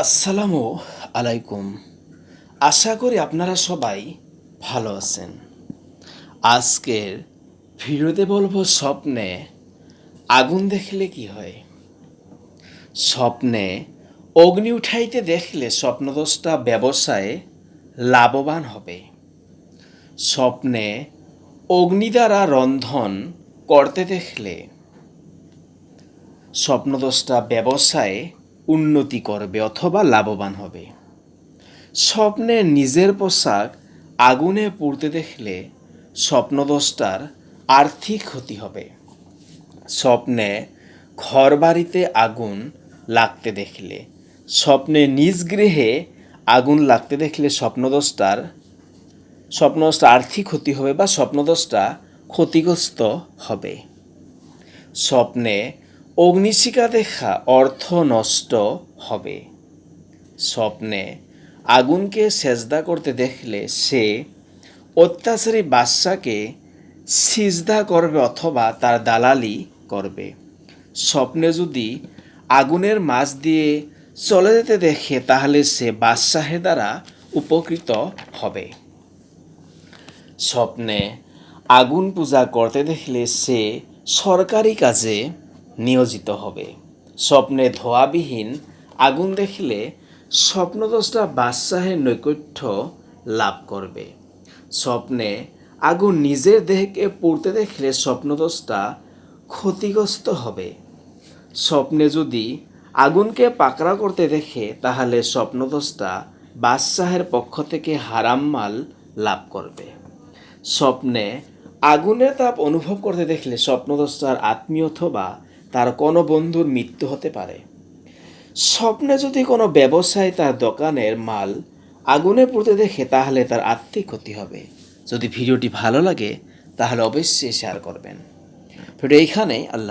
আসসালামু আলাইকুম। আশা করি আপনারা সবাই ভালো আছেন। আজকের ভিডিওতে বলব স্বপ্নে আগুন দেখলে কি হয়? স্বপ্নে অগ্নি উঠাইতে দেখলে স্বপ্নদোষটা ব্যবসায় লাভবান হবে। স্বপ্নে অগ্নি দ্বারা রন্ধন করতে দেখলে স্বপ্নদোষটা ব্যবসায় উন্নতি করবে অথবা লাভবান হবে। স্বপ্নে নিজের পোশাক আগুনে পুড়তে দেখলে স্বপ্নদোষটার আর্থিক ক্ষতি হবে। স্বপ্নে ঘর বাড়িতে আগুন লাগতে দেখলে, স্বপ্নে নিজ গৃহে আগুন লাগতে দেখলে স্বপ্নদোষটার স্বপ্নদোষটা আর্থিক ক্ষতি হবে বা স্বপ্নদোষটা ক্ষতিগ্রস্ত হবে। স্বপ্নে অগ্নিশিখা দেখা অর্থ নষ্ট হবে। স্বপ্নে আগুনকে সেজদা করতে দেখলে সে অত্যাচারী বাদশাকে সিজদা করবে অথবা তার দালালি করবে। স্বপ্নে যদি আগুনের মাছ দিয়ে চলে যেতে দেখে, তাহলে সে বাদশাহের দ্বারা উপকৃত হবে। স্বপ্নে আগুন পূজা করতে দেখলে সে সরকারি কাজে নিয়োজিত হবে। স্বপ্নে ধোয়াবিহীন আগুন দেখলে স্বপ্নদোষটা বাদশাহের নৈকট্য লাভ করবে। স্বপ্নে আগুন নিজের দেহকে পড়তে দেখলে স্বপ্নদোষটা ক্ষতিগ্রস্ত হবে। স্বপ্নে যদি আগুনকে পাকড়া করতে দেখে, তাহলে স্বপ্নদোষটা বাদশাহের পক্ষ থেকে হারাম মাল লাভ করবে। স্বপ্নে আগুনের তাপ অনুভব করতে দেখলে স্বপ্নদোষটার আত্মীয় অথবা তার কোনো বন্ধুর মৃত্যু হতে পারে। স্বপ্নে যদি কোনো ব্যবসায় তার দোকানের মাল আগুনে পড়তে দেখে, তাহলে তার আর্থিক ক্ষতি হবে। যদি ভিডিওটি ভালো লাগে, তাহলে অবশ্যই শেয়ার করবেন। ভিডিও এইখানে আল্লাহ